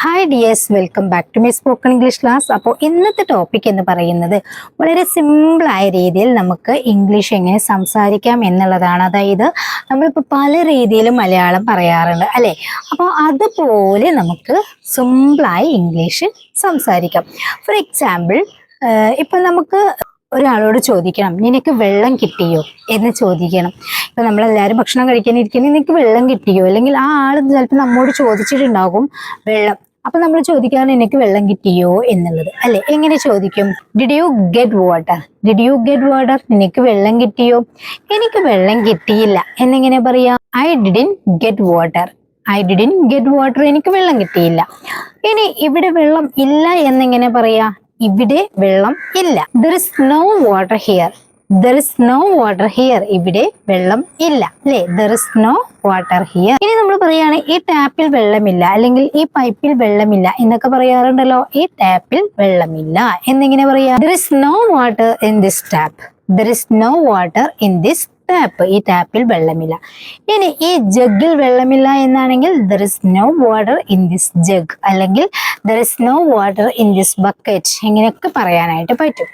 Hi dears welcome back to my spoken English class അപ്പോൾ ഇന്നത്തെ topic എന്ന് പറയുന്നത് വളരെ സിമ്പിളായ രീതിയിൽ നമുക്ക് ഇംഗ്ലീഷ് എങ്ങനെ സംസാരിക്കാം എന്നുള്ളതാണ്. അതായത് നമ്മളിപ്പോൾ പല രീതിയിലും മലയാളം പറയാറുണ്ട് അല്ലേ? അപ്പോൾ അതുപോലെ നമുക്ക് സിമ്പിളായി ഇംഗ്ലീഷ് സംസാരിക്കാം. ഫോർ എക്സാമ്പിൾ ഇപ്പം നമുക്ക് ഒരാളോട് ചോദിക്കണം നിനക്ക് വെള്ളം കിട്ടിയോ? എന്ന് ചോദിക്കണം. ഇപ്പം നമ്മളെല്ലാവരും ഭക്ഷണം കഴിക്കാനിരിക്കുന്നത് നിനക്ക് വെള്ളം കിട്ടിയോ? അല്ലെങ്കിൽ ആ ആൾ ചിലപ്പോൾ നമ്മോട് ചോദിച്ചിട്ടുണ്ടാകും വെള്ളം. അപ്പൊ നമ്മൾ ചോദിക്കാണ് എനിക്ക് വെള്ളം കിട്ടിയോ എന്നുള്ളത്. അല്ലെ? എങ്ങനെ ചോദിക്കും? Did you get water did you get water നിനക്ക് വെള്ളം കിട്ടിയോ? എനിക്ക് വെള്ളം കിട്ടിയില്ല. എന്നെങ്ങനെ പറയാ? I didn't get water I didn't get water എനിക്ക് വെള്ളം കിട്ടിയില്ല. ഇനി ഇവിടെ വെള്ളം ഇല്ല എന്നെങ്ങനെ പറയാ? ഇവിടെ വെള്ളം ഇല്ല. There is no water here there is no water here ഇവിടെ വെള്ളം ഇല്ല അല്ലേ? There is no water here ഇനി നമ്മൾ പറയാണ് ഈ ടാപ്പിൽ വെള്ളമില്ല അല്ലെങ്കിൽ ഈ പൈപ്പിൽ വെള്ളമില്ല എന്നൊക്കെ പറയാറുണ്ടല്ലോ. ഈ ടാപ്പിൽ വെള്ളമില്ല എന്നിങ്ങനെ പറയാ. There is no water in this tap there is no water in this tap ഈ ടാപ്പിൽ വെള്ളമില്ല. ഇനി ഈ ജഗ്ഗിൽ വെള്ളമില്ല എന്നാണെങ്കിൽ there is no water in this jug അല്ലെങ്കിൽ there is no water in this bucket ഇങ്ങനെയൊക്കെ പറയാനായിട്ട് പറ്റും.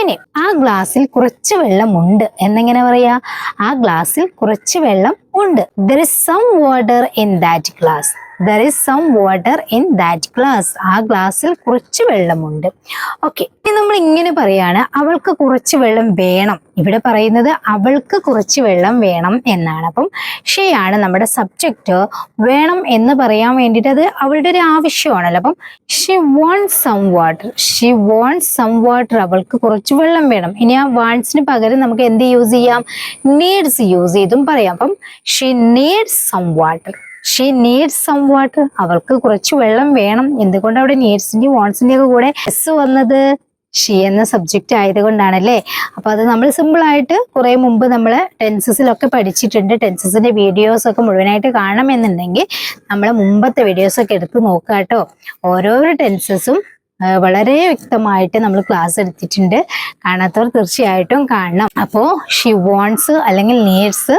ഇനി ആ ഗ്ലാസ്സിൽ കുറച്ച് വെള്ളമുണ്ട് എന്നെങ്ങനെ പറയാ? ആ ഗ്ലാസ്സിൽ കുറച്ച് വെള്ളം ഉണ്ട്. There is some water in that glass there is some water in that glass ആ ഗ്ലാസ്സിൽ കുറച്ച് വെള്ളമുണ്ട്. ഓക്കെ ഇനി നമ്മൾ ഇങ്ങനെ പറയാണ് അവൾക്ക് കുറച്ച് വെള്ളം വേണം. ഇവിടെ പറയുന്നത് അവൾക്ക് കുറച്ച് വെള്ളം വേണം എന്നാണ്. അപ്പം ഷെയാണ് നമ്മുടെ സബ്ജക്റ്റ് വേണം എന്ന് പറയാൻ വേണ്ടിയിട്ട് അത് അവളുടെ ഒരു ആവശ്യമാണല്ലോ. അപ്പം she want some water she want some water അവൾക്ക് കുറച്ച് വെള്ളം വേണം. ഇനി ആ വാൺസിന് പകരം നമുക്ക് എന്ത് യൂസ് ചെയ്യാം? നീഡ്സ് യൂസ് ചെയ്തും പറയാം. അപ്പം she needs some water she needs some water അവൾക്ക് കുറച്ച് വെള്ളം വേണം. എന്തുകൊണ്ട് അവിടെ നീഡ്സിന്റെയും വോൺസിന്റെയും ഒക്കെ കൂടെ എസ് വന്നത് ഷീ എന്ന സബ്ജക്റ്റ് ആയതുകൊണ്ടാണ് അല്ലേ അപ്പൊ അത് നമ്മൾ സിമ്പിൾ ആയിട്ട് കുറെ മുമ്പ് നമ്മൾ ടെൻസസിലൊക്കെ പഠിച്ചിട്ടുണ്ട്. ടെൻസസിന്റെ വീഡിയോസ് ഒക്കെ മുഴുവനായിട്ട് കാണണമെന്നുണ്ടെങ്കിൽ നമ്മൾ മുമ്പത്തെ വീഡിയോസ് ഒക്കെ എടുത്ത് നോക്കാട്ടോ. കേട്ടോ ഓരോരോ ടെൻസസും വളരെ വ്യക്തമായിട്ട് നമ്മൾ ക്ലാസ് എടുത്തിട്ടുണ്ട്. കാണാത്തവർ തീർച്ചയായിട്ടും കാണണം. അപ്പോൾ ഷി വോൺസ് അല്ലെങ്കിൽ നീഡ്സ്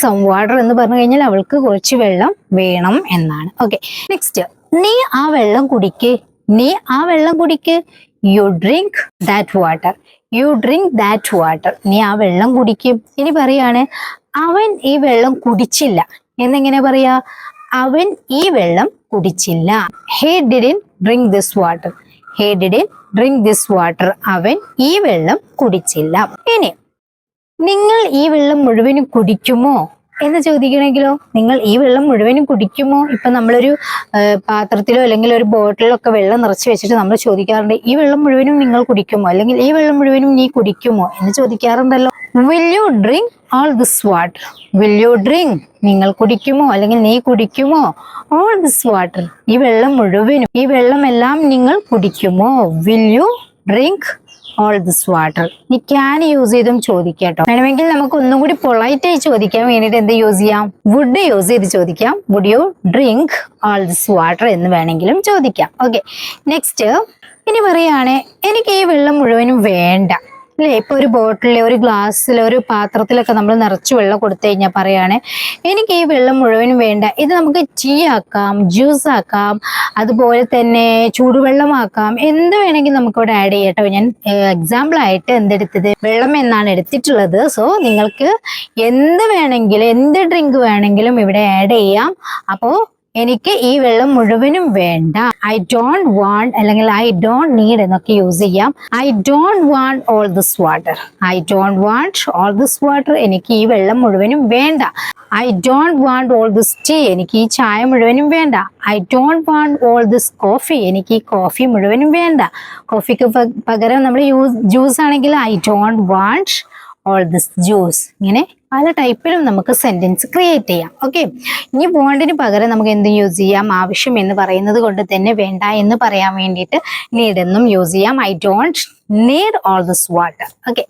സം വാട്ടർ എന്ന് പറഞ്ഞു കഴിഞ്ഞാൽ അവൾക്ക് കുറച്ച് വെള്ളം വേണം എന്നാണ്. ഓക്കെ നെക്സ്റ്റ് നീ ആ വെള്ളം കുടിക്ക്. നീ ആ വെള്ളം കുടിക്ക്. You drink that water you drink that water നീ ആ വെള്ളം കുടിക്കും. ഇനി പറയാണ് അവൻ ഈ വെള്ളം കുടിച്ചില്ല. എന്നെങ്ങനെ പറയാ? അവൻ ഈ വെള്ളം കുടിച്ചില്ല. He didn't drink this water he did drink this water അവൻ ഈ വെള്ളം കുടിച്ചില്ല. ഇനി നിങ്ങൾ ഈ വെള്ളം മുഴുവനും കുടിക്കുമോ? എന്ന് ചോദിക്കണമെങ്കിലോ നിങ്ങൾ ഈ വെള്ളം മുഴുവനും കുടിക്കുമോ? ഇപ്പൊ നമ്മളൊരു പാത്രത്തിലോ അല്ലെങ്കിൽ ഒരു ബോട്ടിലോ ഒക്കെ വെള്ളം നിറച്ച് വെച്ചിട്ട് നമ്മൾ ചോദിക്കാറുണ്ട് ഈ വെള്ളം മുഴുവനും നിങ്ങൾ കുടിക്കുമോ? അല്ലെങ്കിൽ ഈ വെള്ളം മുഴുവനും നീ കുടിക്കുമോ? എന്ന് ചോദിക്കാറുണ്ടല്ലോ. Will you drink all this water will you drink നിങ്ങൾ കുടിക്കുമോ? അല്ലെങ്കിൽ നീ കുടിക്കുമോ? ഓൾ ദിസ് വാട്ടർ ഈ വെള്ളം മുഴുവനും ഈ വെള്ളം എല്ലാം നിങ്ങൾ കുടിക്കുമോ? Will you drink all this water നീ ക്യാൻ യൂസ് ചെയ്തും ചോദിക്കാട്ടോ. വേണമെങ്കിൽ നമുക്ക് ഒന്നും കൂടി പൊളൈറ്റ് ആയി ചോദിക്കാൻ വേണ്ടിയിട്ട് എന്ത് യൂസ് ചെയ്യാം? വുഡ് യൂസ് ചെയ്ത് ചോദിക്കാം. Would you drink all this water എന്ന് വേണമെങ്കിലും ചോദിക്കാം. ഓക്കെ നെക്സ്റ്റ് ഇനി പറയുകയാണെ എനിക്ക് ഈ വെള്ളം മുഴുവനും വേണ്ട. അല്ലേ? ഇപ്പൊ ഒരു ബോട്ടിൽ ഒരു ഗ്ലാസ്സിൽ ഒരു പാത്രത്തിലൊക്കെ നമ്മൾ നിറച്ച് വെള്ളം കൊടുത്തു കഴിഞ്ഞാൽ പറയാണ് എനിക്ക് ഈ വെള്ളം മുഴുവനും വേണ്ട. ഇത് നമുക്ക് ടീ ആക്കാം ജ്യൂസ് ആക്കാം അതുപോലെ തന്നെ ചൂടുവെള്ളമാക്കാം. എന്ത് വേണമെങ്കിൽ നമുക്ക് ഇവിടെ ആഡ് ചെയ്യട്ടോ ഞാൻ എക്സാമ്പിൾ ആയിട്ട് എന്തെടുത്തത്? വെള്ളം എന്നാണ് എടുത്തിട്ടുള്ളത്. സോ നിങ്ങൾക്ക് എന്ത് വേണമെങ്കിലും എന്ത് ഡ്രിങ്ക് വേണമെങ്കിലും ഇവിടെ ആഡ് ചെയ്യാം. അപ്പോൾ എനിക്ക് ഈ വെള്ളം മുഴുവനും വേണ്ട. ഐ ഡോണ്ട് വാണ്ട് അല്ലെങ്കിൽ ഐ ഡോണ്ട് നീഡ് എന്നൊക്കെ യൂസ് ചെയ്യാം. I don't want all this water I don't want all this water എനിക്ക് ഈ വെള്ളം മുഴുവനും വേണ്ട. I don't want all this tea എനിക്ക് ഈ ചായ മുഴുവനും വേണ്ട. I don't want all this coffee എനിക്ക് ഈ കോഫി മുഴുവനും വേണ്ട. കോഫിക്ക് പകരം നമ്മൾ യൂസ് ജ്യൂസ് ആണെങ്കിൽ I don't want all this juice ഇങ്ങനെ പല ടൈപ്പിലും നമുക്ക് സെന്റൻസ് ക്രിയേറ്റ് ചെയ്യാം. ഓക്കെ ഇനി ബോണ്ടിന് പകരം നമുക്ക് എന്ത് യൂസ് ചെയ്യാം? ആവശ്യം എന്ന് പറയുന്നത് കൊണ്ട് തന്നെ വേണ്ട എന്ന് പറയാൻ വേണ്ടിയിട്ട് നീഡ് യൂസ് ചെയ്യാം. I don't need all this water okay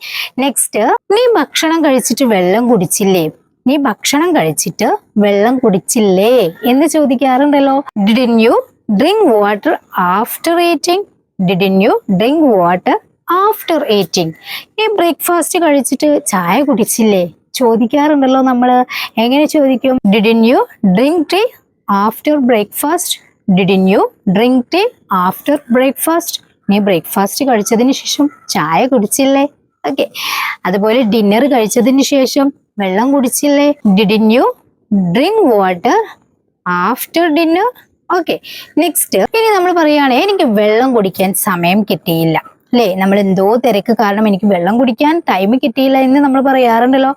next നീ ഭക്ഷണം കഴിച്ചിട്ട് വെള്ളം കുടിച്ചില്ലേ? നീ ഭക്ഷണം കഴിച്ചിട്ട് വെള്ളം കുടിച്ചില്ലേ? എന്ന് ചോദിക്കാറുണ്ടല്ലോ. Didn't you drink water after eating didn't you drink water after eating ഈ ബ്രേക്ക്ഫാസ്റ്റ് കഴിച്ചിട്ട് ചായ കുടിച്ചില്ലേ? ചോദിക്കാറുണ്ടല്ലോ നമ്മൾ എങ്ങനെ ചോദിക്കും? Didn't you drink tea after breakfast didn't you drink tea after breakfast നീ ബ്രേക്ക്ഫാസ്റ്റ് കഴിച്ചതിന് ശേഷം ചായ കുടിച്ചില്ലേ? ഓക്കെ അതുപോലെ ഡിന്നർ കഴിച്ചതിന് ശേഷം വെള്ളം കുടിച്ചില്ലേ? Didn't you drink water after dinner okay next ഇനി നമ്മൾ പറയുകയാണെങ്കിൽ എനിക്ക് വെള്ളം കുടിക്കാൻ സമയം കിട്ടിയില്ല. അല്ലേ? നമ്മൾ എന്തോ തിരക്ക് കാരണം എനിക്ക് വെള്ളം കുടിക്കാൻ ടൈം കിട്ടിയില്ല എന്ന് നമ്മൾ പറയാറുണ്ടല്ലോ.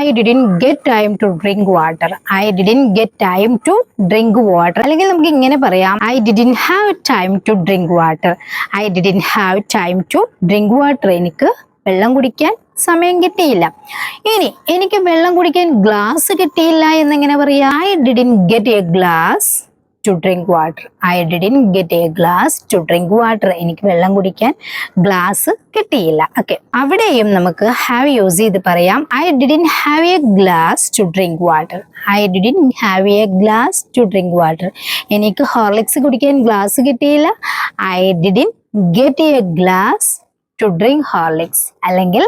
I didn't get time to drink water I didn't get time to drink water അല്ലെങ്കിൽ നമുക്ക് ഇങ്ങനെ പറയാം. I didn't have time to drink water I didn't have time to drink water എനിക്ക് വെള്ളം കുടിക്കാൻ സമയം കിട്ടിയില്ല. ഇനി എനിക്ക് വെള്ളം കുടിക്കാൻ ഗ്ലാസ് കിട്ടിയില്ല എന്നെങ്ങനെ പറയാം. I didn't get a glass to drink water I didn't get a glass to drink water എനിക്ക് വെള്ളം കുടിക്കാൻ ഗ്ലാസ് കിട്ടിയില്ല. ഓക്കെ അവിടെയും നമുക്ക് ഹാവ് യൂസ് ചെയ്ത് പറയാം. I didn't have a glass to drink water I didn't have a glass to drink water എനിക്ക് Horlicks കുടിക്കാൻ ഗ്ലാസ് കിട്ടിയില്ല. I didn't get a glass to drink Horlicks അല്ലെങ്കിൽ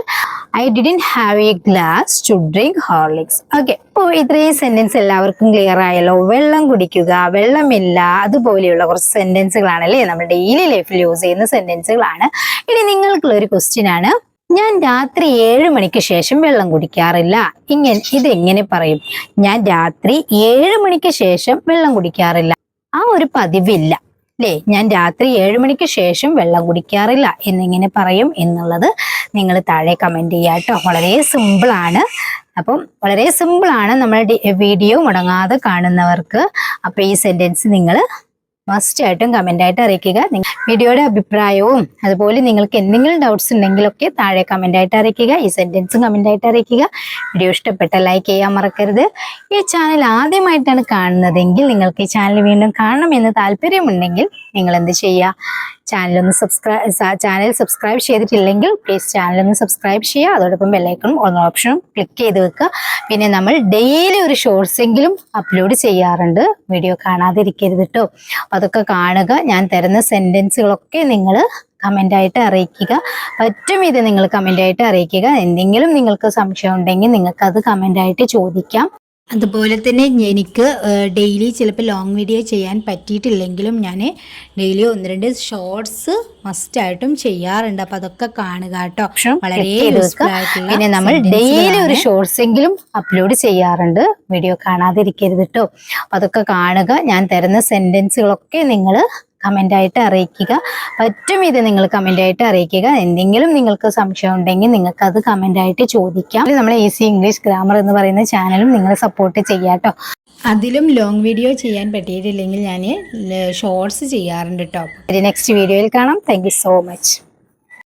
I didn't have a glass to drink Horlicks okay അപ്പോൾ ഇത്രയും sentence എല്ലാവർക്കും clear ആയല്ലോ. വെള്ളം കുടിക്കുക വെള്ളമില്ല അതുപോലെയുള്ള കുറച്ച് സെന്റൻസുകളാണല്ലേ നമ്മൾ ഡെയിലി ലൈഫിൽ യൂസ് ചെയ്യുന്ന സെന്റൻസുകളാണ് ഇനി നിങ്ങൾക്കുള്ള ഒരു ക്വസ്റ്റ്യൻ ആണ്. ഞാൻ രാത്രി ഏഴ് മണിക്ക് ശേഷം വെള്ളം കുടിക്കാറില്ല. ഇങ്ങനെ ഇതെങ്ങനെ പറയും? ഞാൻ രാത്രി ഏഴ് മണിക്ക് ശേഷം വെള്ളം കുടിക്കാറില്ല. ആ ഒരു പതിവില്ല. അല്ലേ ഞാൻ രാത്രി ഏഴ് മണിക്ക് ശേഷം വെള്ളം കുടിക്കാറില്ല എന്നിങ്ങനെ പറയും എന്നുള്ളത് നിങ്ങൾ താഴെ കമന്റ് ചെയ്യുക കേട്ടോ വളരെ സിമ്പിളാണ് അപ്പം വളരെ സിമ്പിളാണ് നമ്മൾ വീഡിയോ മുടങ്ങാതെ കാണുന്നവർക്ക്. അപ്പോൾ ഈ സെന്റൻസ് നിങ്ങൾ മസ്റ്റ് ആയിട്ടും കമന്റ് ആയിട്ട് അറിയിക്കുക. വീഡിയോയുടെ അഭിപ്രായവും അതുപോലെ നിങ്ങൾക്ക് എന്തെങ്കിലും ഡൗട്ട്സ് ഉണ്ടെങ്കിലൊക്കെ താഴെ കമന്റ് ആയിട്ട് അറിയിക്കുക. ഈ സെന്റൻസും കമന്റ് ആയിട്ട് അറിയിക്കുക. വീഡിയോ ഇഷ്ടപ്പെട്ട ലൈക്ക് ചെയ്യാൻ മറക്കരുത്. ഈ ചാനൽ ആദ്യമായിട്ടാണ് കാണുന്നതെങ്കിൽ നിങ്ങൾക്ക് ഈ ചാനൽ വീണ്ടും കാണണമെന്ന് താല്പര്യമുണ്ടെങ്കിൽ നിങ്ങൾ എന്ത് ചെയ്യുക? ചാനലൊന്ന് സബ്സ്ക്രൈബ് ചാനൽ സബ്സ്ക്രൈബ് ചെയ്തിട്ടില്ലെങ്കിൽ പ്ലീസ് ചാനലൊന്ന് സബ്സ്ക്രൈബ് ചെയ്യുക. അതോടൊപ്പം ബെല്ലൈക്കണും ഒന്ന് ഓപ്ഷനും ക്ലിക്ക് ചെയ്ത് വെക്കുക. പിന്നെ നമ്മൾ ഡെയിലി ഒരു ഷോർട്സ് എങ്കിലും അപ്ലോഡ് ചെയ്യാറുണ്ട്. വീഡിയോ കാണാതിരിക്കരുത് കേട്ടോ അതൊക്കെ കാണുക. ഞാൻ തരുന്ന സെന്റൻസുകളൊക്കെ നിങ്ങൾ കമന്റായിട്ട് അറിയിക്കുക. പറ്റും ഇത് നിങ്ങൾ കമന്റായിട്ട് അറിയിക്കുക. എന്തെങ്കിലും നിങ്ങൾക്ക് സംശയം ഉണ്ടെങ്കിൽ നിങ്ങൾക്കത് കമന്റായിട്ട് ചോദിക്കാം. അതുപോലെ തന്നെ എനിക്ക് ഡെയിലി ചിലപ്പോൾ ലോങ് വീഡിയോ ചെയ്യാൻ പറ്റിയിട്ടില്ലെങ്കിലും ഞാൻ ഡെയിലി ഒന്ന് രണ്ട് ഷോർട്സ് മസ്റ്റായിട്ടും ചെയ്യാറുണ്ട്. അപ്പോൾ അതൊക്കെ കാണുക കേട്ടോ. വളരെ പിന്നെ നമ്മൾ ഡെയിലി ഒരു ഷോർട്സ് എങ്കിലും അപ്ലോഡ് ചെയ്യാറുണ്ട്. വീഡിയോ കാണാതിരിക്കരുത് കേട്ടോ. അതൊക്കെ കാണുക. ഞാൻ തരുന്ന സെന്റൻസുകളൊക്കെ നിങ്ങൾ കമന്റ് ആയിട്ട് അറിയിക്കുക. പറ്റും ഇത് നിങ്ങൾ കമന്റ് ആയിട്ട് അറിയിക്കുക. എന്തെങ്കിലും നിങ്ങൾക്ക് സംശയം ഉണ്ടെങ്കിൽ നിങ്ങൾക്ക് അത് കമന്റ് ആയിട്ട് ചോദിക്കാം നമ്മൾ ഈസി ഇംഗ്ലീഷ് ഗ്രാമർ എന്ന് പറയുന്ന ചാനലും നിങ്ങൾ സപ്പോർട്ട് ചെയ്യാട്ടോ അതിലും ലോങ് വീഡിയോ ചെയ്യാൻ പറ്റിയിട്ടില്ലെങ്കിൽ ഞാൻ ഷോർട്സ് ചെയ്യാറുണ്ട് കേട്ടോ നെക്സ്റ്റ് വീഡിയോയിൽ കാണാം. Thank so much